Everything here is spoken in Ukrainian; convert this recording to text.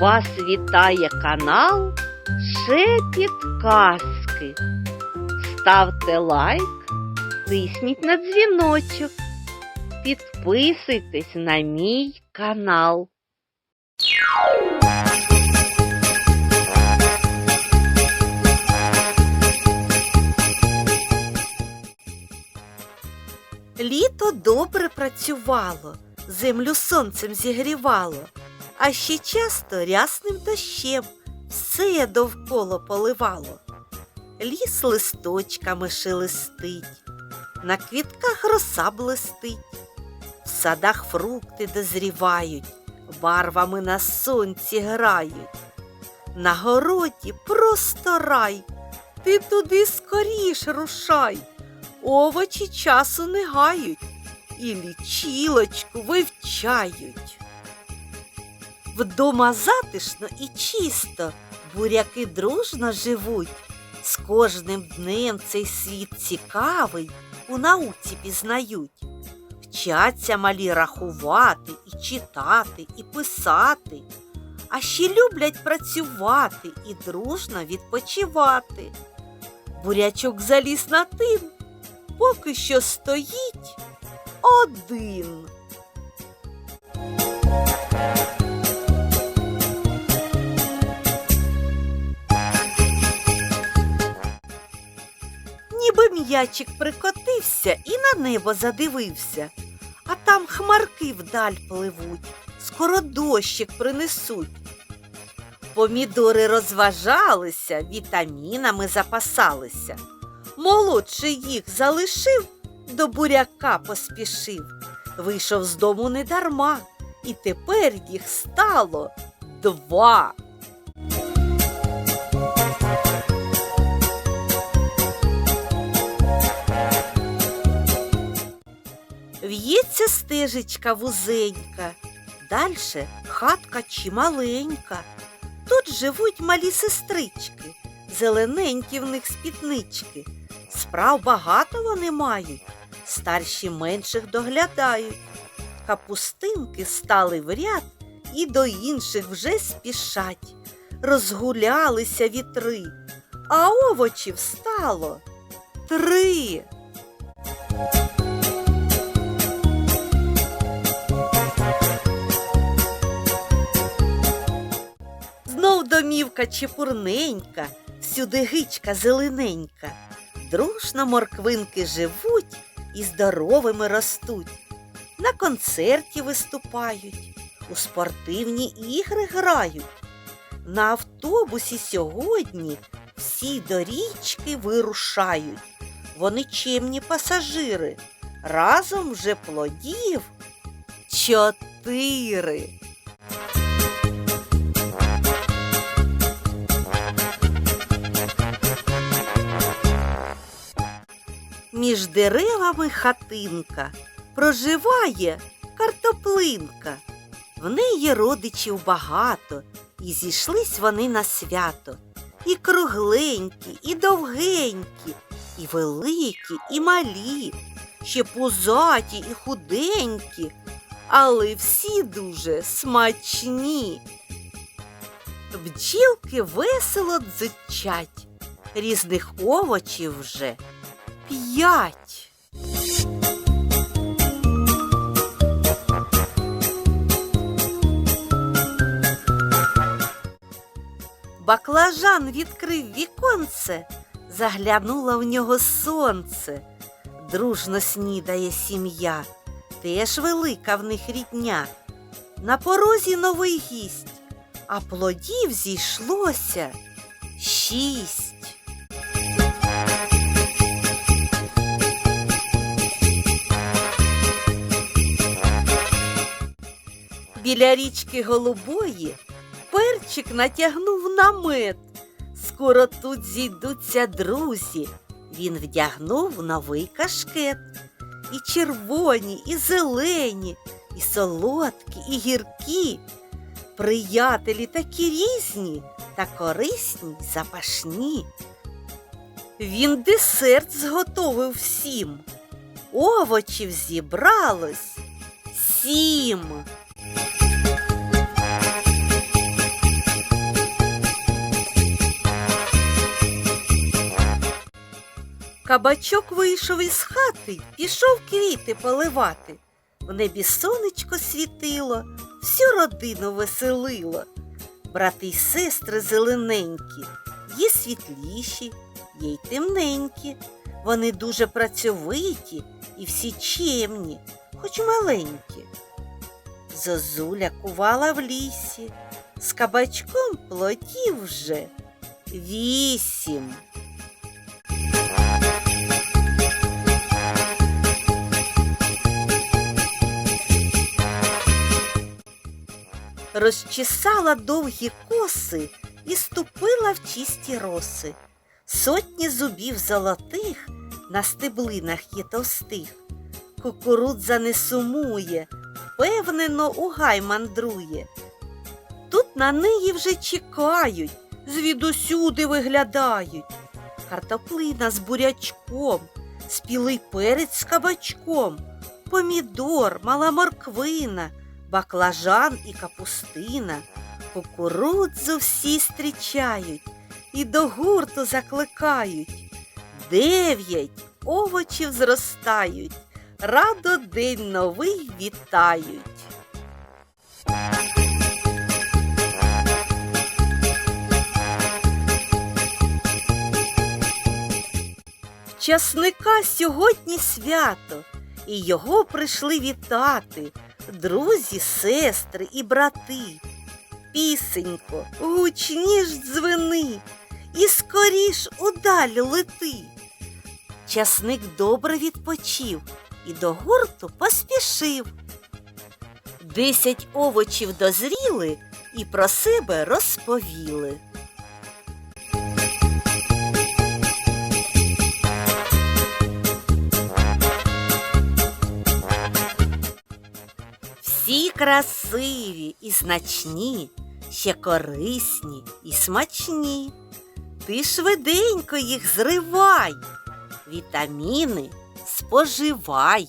Вас вітає канал Шепіт Казки. Ставте лайк, тисніть на дзвіночок. Підписуйтесь на мій канал. Літо добре працювало, землю сонцем зігрівало, а ще часто рясним дощем все довкола поливало. Ліс листочками шелестить, на квітках роса блистить, в садах фрукти дозрівають, барвами на сонці грають. На городі просто рай, ти туди скоріш рушай. Овочі часу не гають і лічілочку вивчають. Вдома затишно і чисто, буряки дружно живуть. З кожним днем цей світ цікавий у науці пізнають. Вчаться малі рахувати і читати, і писати, а ще люблять працювати і дружно відпочивати. Бурячок заліз на тин, поки що стоїть один. М'ячик прикотився і на небо задивився, а там хмарки вдаль пливуть, скоро дощик принесуть. Помідори розважалися, вітамінами запасалися. Молодший їх залишив, до буряка поспішив. Вийшов з дому недарма, і тепер їх стало два. В'ється стежечка вузенька, дальше хатка чималенька. Тут живуть малі сестрички, зелененькі в них спіднички. Справ багато вони мають, старші менших доглядають. Капустинки стали в ряд і до інших вже спішать. Розгулялися вітри, а овочів стало три. Домівка чепурненька, всюди гичка зелененька. Дружно морквинки живуть і здоровими ростуть. На концерті виступають, у спортивні ігри грають. На автобусі сьогодні всі до річки вирушають. Вони чемні пасажири. Разом вже плодів чотири. Між деревами хатинка проживає картоплинка. В неї родичів багато, і зійшлись вони на свято. І кругленькі, і довгенькі, і великі, і малі, ще пузаті і худенькі, але всі дуже смачні. Бджілки весело дзичать, різних овочів вже п'ять. Баклажан відкрив віконце, заглянуло в нього сонце. Дружно снідає сім'я, теж велика в них рідня. На порозі новий гість, а плодів зійшлося шість. Біля річки Голубої перчик натягнув намет. Скоро тут зійдуться друзі. Він вдягнув новий кашкет. І червоні, і зелені, і солодкі, і гіркі. Приятелі такі різні та корисні запашні. Він десерт зготовив всім. Овочів зібралось сім. Кабачок вийшов із хати, пішов квіти поливати. В небі сонечко світило, всю родину веселило. Брати й сестри зелененькі, є світліші, є й темненькі. Вони дуже працьовиті і всі чемні, хоч маленькі. Зозуля кувала в лісі, з кабачком плотів вже вісім. Розчесала довгі коси і ступила в чисті роси. Сотні зубів золотих на стеблинах є товстих. Кукурудза не сумує, впевнено у гай мандрує. Тут на неї вже чекають, звідусюди виглядають. Картоплина з бурячком, спілий перець з кабачком, помідор, мала морквина, баклажан і капустина. Кукурудзу всі зустрічають і до гурту закликають. Дев'ять овочів зростають, радо день новий вітають. Часника сьогодні свято, і його прийшли вітати друзі, сестри і брати. Пісенько, гучніш дзвени, і скоріш удалі лети. Часник добре відпочив і до гурту поспішив. Десять овочів дозріли і про себе розповіли. Всі красиві і значні, ще корисні і смачні. Ти швиденько їх зривай, вітаміни споживай.